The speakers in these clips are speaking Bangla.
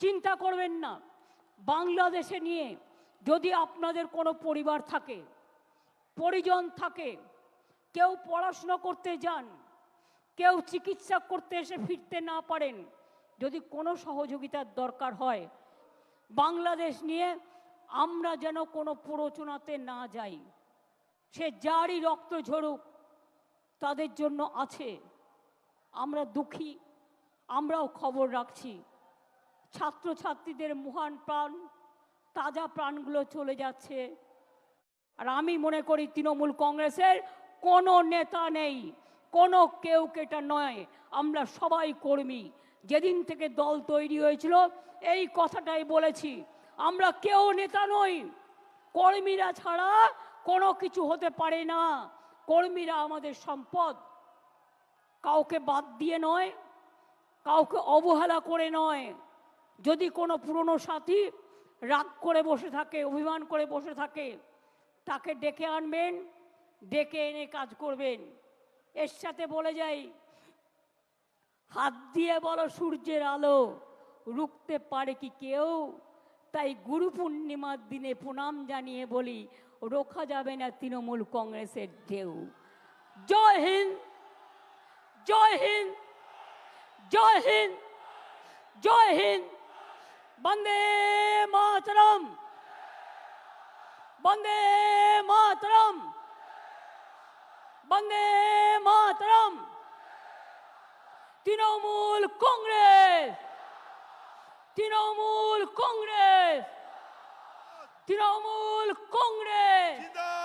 চিন্তা করবেন না। বাংলাদেশে নিয়ে যদি আপনাদের কোনো পরিবার থাকে, পরিজন থাকে, কেউ পড়াশুনো করতে যান, কেউ চিকিৎসা করতে এসে ফিরতে না পারেন, যদি কোনো সহযোগিতার দরকার হয়, বাংলাদেশ নিয়ে আমরা যেন কোনো প্ররোচনাতে না যাই। সে যারই রক্ত ঝরুক, তাদের জন্য আছে। আমরা দুঃখী, আমরাও খবর রাখছি। ছাত্রছাত্রীদের মহান প্রাণ, তাজা প্রাণগুলো চলে যাচ্ছে। আর আমি মনে করি তৃণমূল কংগ্রেসের কোনো নেতা নেই, কোনো কেউ কেটা নয়। আমরা সবাই কর্মী। যেদিন থেকে দল তৈরি হয়েছিল, এই কথাটাই বলেছি, আমরা কেউ নেতা নই। কর্মীরা ছাড়া কোনো কিছু হতে পারে না। কর্মীরা আমাদের সম্পদ। কাউকে বাদ দিয়ে নয়, কাউকে অবহেলা করে নয়। যদি কোনো পুরনো সাথী রাগ করে বসে থাকে, অভিমান করে বসে থাকে, তাকে ডেকে আনবেন, ডেকে এনে কাজ করবেন। এর সাথে বলে যাই, হাত দিয়ে বলো সূর্যের আলো, রুখতে পারে কি কেউ? তাই গুরু পূর্ণিমার দিনে প্রণাম জানিয়ে বলি, রোখা যাবে না তৃণমূল কংগ্রেসের ঢেউ। জয় হিন্দ! জয় হিন্দ! জয় হিন্দ! জয় হিন্দ! वंदे मातरम। वंदे मातरम। वंदे मातरम। तृणमूल कांग्रेस। तृणमूल कांग्रेस। तृणमूल कांग्रेस।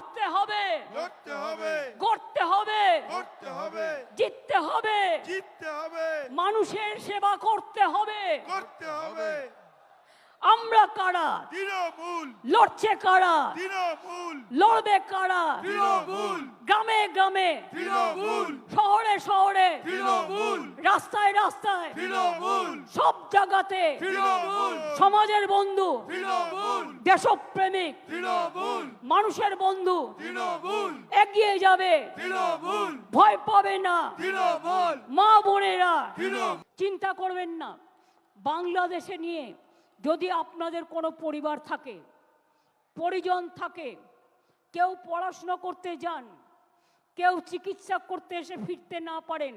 লড়তে হবে। লড়তে হবে। করতে হবে। করতে হবে। জিততে হবে। জিততে হবে। মানুষের সেবা করতে হবে। করতে হবে। আমরা কারা? তৃণমূল। লড়ছে কারা? তৃণমূল। লড়বে কারা? তৃণমূল। গ্রামে গ্রামে। তৃণমূল। শহরে শহরে। রাস্তায় রাস্তায়। সব জায়গাতে। সমাজের বন্ধু। দেশপ্রেমিক। মানুষের বন্ধু। এগিয়ে যাবে। ভয় পাবে না। মা বোনেরা চিন্তা করবেন না। বাংলাদেশে নিয়ে যদি আপনাদের কোনো পরিবার থাকে পরিজন থাকে কেউ পড়াশুনো করতে যান কেউ চিকিৎসা করতে এসে ফিরতে না পারেন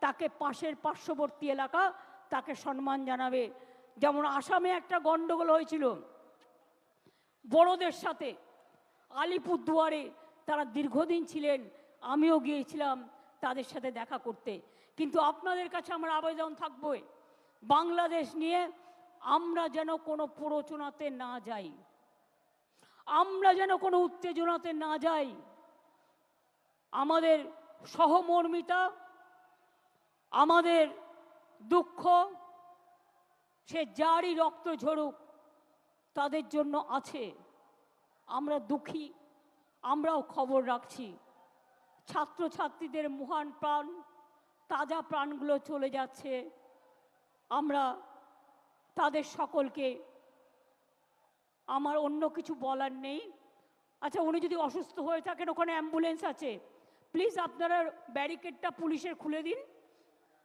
তাকে পাশের পার্শ্ববর্তী এলাকা তাকে সম্মান জানাবে। যেমন আসামে একটা গণ্ডগোল হয়েছিল। বড়দের সাথে আলিপুরদুয়ারে তারা দীর্ঘদিন ছিলেন, আমিও গিয়েছিলাম তাদের সাথে দেখা করতে। কিন্তু আপনাদের কাছে আমার আবেদন থাকবে, বাংলাদেশ নিয়ে আমরা যেন কোনো প্ররোচনাতে না যাই। আমরা যেন কোনো উত্তেজনাতে না যাই। আমাদের সহমর্মিতা আমাদের দুঃখ, সে যারই রক্ত ঝরুক, তাদের জন্য আছে। আমরা দুঃখী, আমরাও খবর রাখছি। ছাত্রছাত্রীদের মহান প্রাণ, তাজা প্রাণগুলো চলে যাচ্ছে। আমরা তাদের সকলকে, আমার অন্য কিছু বলার নেই। আচ্ছা উনি যদি অসুস্থ হয়ে থাকেন, ওখানে অ্যাম্বুলেন্স আছে। প্লিজ আপনারা ব্যারিকেডটা পুলিশের খুলে দিন।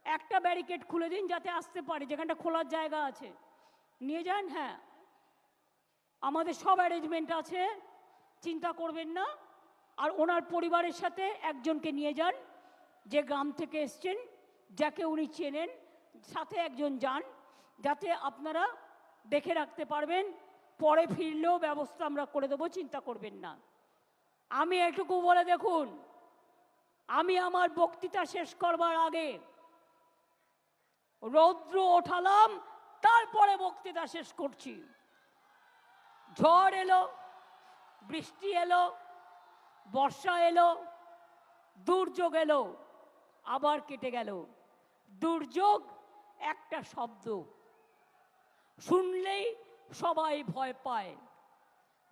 একটা ব্যারিকেড খুলে দিন যাতে আসতে পারে, যেখানটা খোলার জায়গা আছে। নিয়ে যান হ্যাঁ। আমাদের সব অ্যারেঞ্জমেন্ট আছে, চিন্তা করবেন না। আর ওনার পরিবারের সাথে একজনকে নিয়ে যান, যে গ্রাম থেকে এসছেন, যাকে উনি চেনেন, সাথে একজন যান, যাতে আপনারা দেখে রাখতে পারবেন, পরে ফিরলেও ব্যবস্থা আমরা করে দেবো, চিন্তা করবেন না। আমি এটুকু বলে দেখুন, আমি আমার বক্তৃতা শেষ করবার আগে রৌদ্র ওঠালাম, তারপরে বক্তৃতা শেষ করছি। ঝড় এলো, বৃষ্টি এলো, বর্ষা এলো, দুর্যোগ এলো, আবার কেটে গেল। দুর্যোগ একটা শব্দ। শুনলেই সবাই ভয় পায়।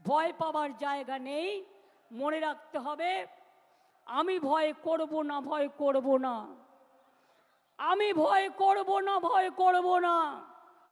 ভয় পাবার জায়গা নেই, মনে রাখতে হবে, আমি ভয় করব না, ভয় করব না। আমি ভয় করব না ভয় করব না।